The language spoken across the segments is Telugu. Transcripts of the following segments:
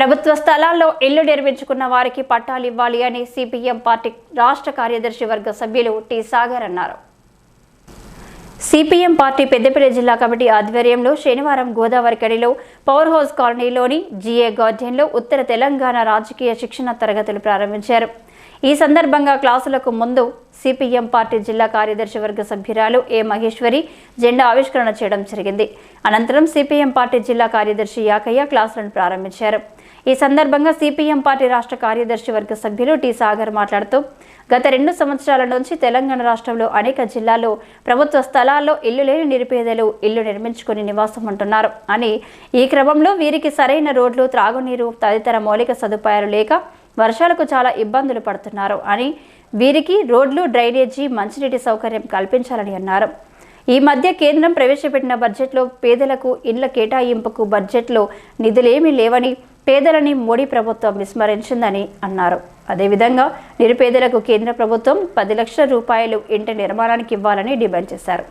ప్రభుత్వ స్థలాల్లో ఇల్లు నిర్మించుకున్న వారికి పట్టాలు ఇవ్వాలి అని సిపిఎం పార్టీ రాష్ట్ర కార్యదర్శి వర్గ సభ్యులు టి సాగర్ అన్నారు. సిపిఎం పార్టీ పెద్దపల్లి జిల్లా కమిటీ ఆధ్వర్యంలో శనివారం గోదావరి కడిలో పవర్ హౌస్ కాలనీలోని జిఏ గార్డెన్లో ఉత్తర తెలంగాణ రాజకీయ శిక్షణ తరగతులు ప్రారంభించారు. ఈ సందర్భంగా క్లాసులకు ముందు సిపిఎం పార్టీ జిల్లా కార్యదర్శి వర్గ సభ్యురాలు ఏ మహేశ్వరి జెండా ఆవిష్కరణ చేయడం జరిగింది. అనంతరం సిపిఎం పార్టీ జిల్లా కార్యదర్శి యాకయ్య క్లాసులను ప్రారంభించారు. ఈ సందర్భంగా సిపిఎం పార్టీ రాష్ట్ర కార్యదర్శి వర్గ సభ్యులు టి సాగర్ మాట్లాడుతూ గత రెండు సంవత్సరాల నుంచి తెలంగాణ రాష్ట్రంలో అనేక జిల్లాల్లో ప్రభుత్వ స్థలాల్లో ఇల్లు లేని నిరుపేదలు ఇల్లు నిర్మించుకుని నివాసం ఉంటున్నారు అని ఈ క్రమంలో వీరికి సరైన రోడ్లు త్రాగునీరు తదితర మౌలిక సదుపాయాలు లేక వర్షాలకు చాలా ఇబ్బందులు పడుతున్నారు అని వీరికి రోడ్లు డ్రైనేజీ మంచినీటి సౌకర్యం కల్పించాలని అన్నారు. ఈ మధ్య కేంద్రం ప్రవేశపెట్టిన బడ్జెట్లో పేదలకు ఇండ్ల కేటాయింపుకు బడ్జెట్లో నిధులేమీ లేవని పేదలని మోడీ ప్రభుత్వం విస్మరించిందని అన్నారు. అదేవిధంగా నిరుపేదలకు కేంద్ర ప్రభుత్వం పది లక్షల రూపాయలు ఇంటి నిర్మాణానికి ఇవ్వాలని డిమాండ్ చేశారు.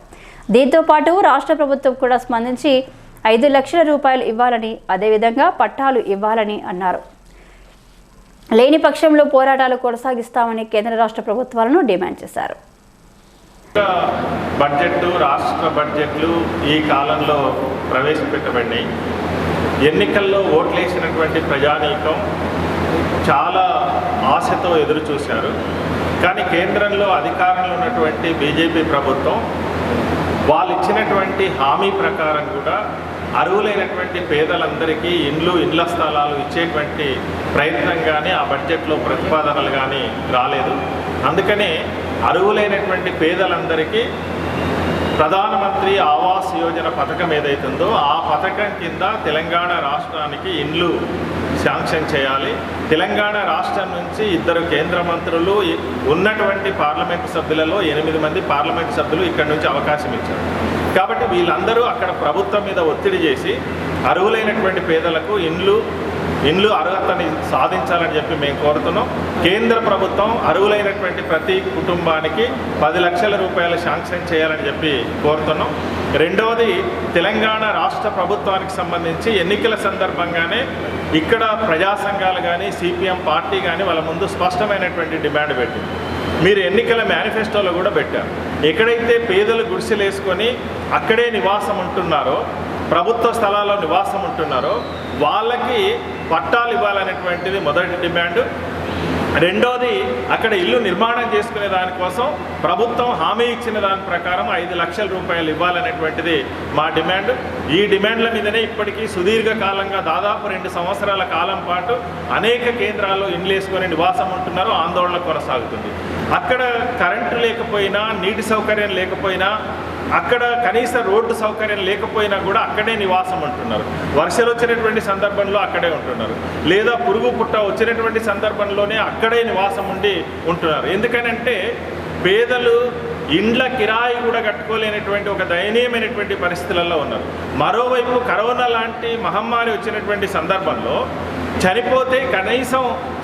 దీంతో పాటు రాష్ట్ర ప్రభుత్వం కూడా స్పందించి ఐదు లక్షల రూపాయలు ఇవ్వాలని అదేవిధంగా పట్టాలు ఇవ్వాలని అన్నారు. లేని పక్షంలో పోరాటాలు కొనసాగిస్తామని కేంద్ర రాష్ట్ర ప్రభుత్వాలను డిమాండ్ చేశారు. బడ్జెట్ రాష్ట్ర బడ్జెట్లు ఈ కాలంలో ప్రవేశపెట్టబడినాయి. ఎన్నికల్లో ఓట్లేసినటువంటి ప్రజానీకం చాలా ఆశతో ఎదురు చూశారు కానీ కేంద్రంలో అధికారంలో ఉన్నటువంటి బీజేపీ ప్రభుత్వం వాళ్ళు ఇచ్చినటువంటి హామీ ప్రకారం కూడా అర్హులైనటువంటి పేదలందరికీ ఇండ్లు ఇండ్ల స్థలాలు ఇచ్చేటువంటి ప్రయత్నం కానీ ఆ బడ్జెట్లో ప్రతిపాదనలు కానీ రాలేదు. అందుకనే అర్హులైనటువంటి పేదలందరికీ ప్రధానమంత్రి ఆవాస్ యోజన పథకం ఏదైతుందో ఆ పథకం కింద తెలంగాణ రాష్ట్రానికి ఇండ్లు శాంక్షన్ చేయాలి. తెలంగాణ రాష్ట్రం నుంచి ఇద్దరు కేంద్ర మంత్రులు ఉన్నటువంటి పార్లమెంటు సభ్యులలో ఎనిమిది మంది పార్లమెంటు సభ్యులు ఇక్కడ నుంచి అవకాశం ఇచ్చారు. కాబట్టి వీళ్ళందరూ అక్కడ ప్రభుత్వం మీద ఒత్తిడి చేసి అర్హులైనటువంటి పేదలకు ఇండ్లు ఇండ్లు అర్హతని సాధించాలని చెప్పి మేము కోరుతున్నాం. కేంద్ర ప్రభుత్వం అర్హులైనటువంటి ప్రతి కుటుంబానికి పది లక్షల రూపాయలు శాంక్షన్ చేయాలని చెప్పి కోరుతున్నాం. రెండవది తెలంగాణ రాష్ట్ర ప్రభుత్వానికి సంబంధించి ఎన్నికల సందర్భంగానే ఇక్కడ ప్రజా సంఘాలు కానీ సిపిఎం పార్టీ కానీ వాళ్ళ ముందు స్పష్టమైనటువంటి డిమాండ్ పెట్టింది. మీరు ఎన్నికల మేనిఫెస్టోలో కూడా పెట్టారు. ఎక్కడైతే పేదలు గుడిసెలేసుకొని అక్కడే నివాసం ఉంటున్నారో ప్రభుత్వ స్థలాల్లో నివాసం ఉంటున్నారో వాళ్ళకి పట్టాలు ఇవ్వాలనేటువంటిది మొదటి డిమాండ్. రెండోది అక్కడ ఇల్లు నిర్మాణం చేసుకునే దానికోసం ప్రభుత్వం హామీ ఇచ్చిన దాని ప్రకారం ఐదు లక్షల రూపాయలు ఇవ్వాలనేటువంటిది మా డిమాండ్. ఈ డిమాండ్ల మీదనే ఇప్పటికీ సుదీర్ఘ కాలంగా దాదాపు రెండు సంవత్సరాల కాలం పాటు అనేక కేంద్రాల్లో ఇండ్లు వేసుకొని నివాసం ఉంటున్నారో ఆందోళన కొనసాగుతుంది. అక్కడ కరెంటు లేకపోయినా నీటి సౌకర్యం లేకపోయినా అక్కడ కనీస రోడ్డు సౌకర్యం లేకపోయినా కూడా అక్కడే నివాసం ఉంటున్నారు. వర్షాలు వచ్చినటువంటి సందర్భంలో అక్కడే ఉంటున్నారు. లేదా పురుగు పుట్ట వచ్చినటువంటి సందర్భంలోనే అక్కడే నివాసం ఉండి ఉంటున్నారు. ఎందుకనంటే పేదలు ఇండ్ల కిరాయి కూడా కట్టుకోలేనటువంటి ఒక దయనీయమైనటువంటి పరిస్థితులలో ఉన్నారు. మరోవైపు కరోనా లాంటి మహమ్మారి వచ్చినటువంటి సందర్భంలో చనిపోతే కనీసం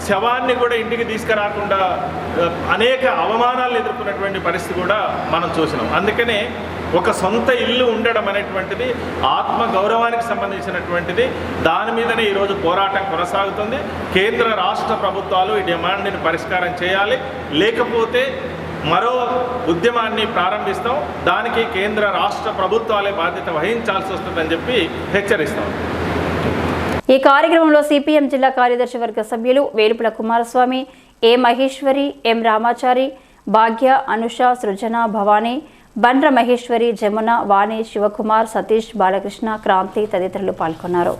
శవాన్ని కూడా ఇంటికి తీసుకురాకుండా అనేక అవమానాలు ఎదుర్కొన్నటువంటి పరిస్థితి కూడా మనం చూసినాం. అందుకనే ఒక సొంత ఇల్లు ఉండడం అనేటువంటిది ఆత్మ గౌరవానికి సంబంధించినటువంటిది. దాని మీదనే ఈరోజు పోరాటం కొనసాగుతుంది. కేంద్ర రాష్ట్ర ప్రభుత్వాలు ఈ డిమాండ్ని పరిష్కారం చేయాలి. లేకపోతే మరో ఉద్యమాన్ని ప్రారంభిస్తాం. దానికి కేంద్ర రాష్ట్ర ప్రభుత్వాలే బాధ్యత వహించాల్సి వస్తుందని చెప్పి హెచ్చరిస్తాం. ఈ కార్యక్రమంలో సిపిఎం జిల్లా కార్యదర్శి వర్గ సభ్యులు వేలుపుల కుమారస్వామి ఏ మహేశ్వరి ఎం రామాచారి భాగ్య అనుష సృజన భవానీ బండ్ర మహేశ్వరి జమున వాణి శివకుమార్ సతీష్ బాలకృష్ణ క్రాంతి తదితరులు పాల్గొన్నారు.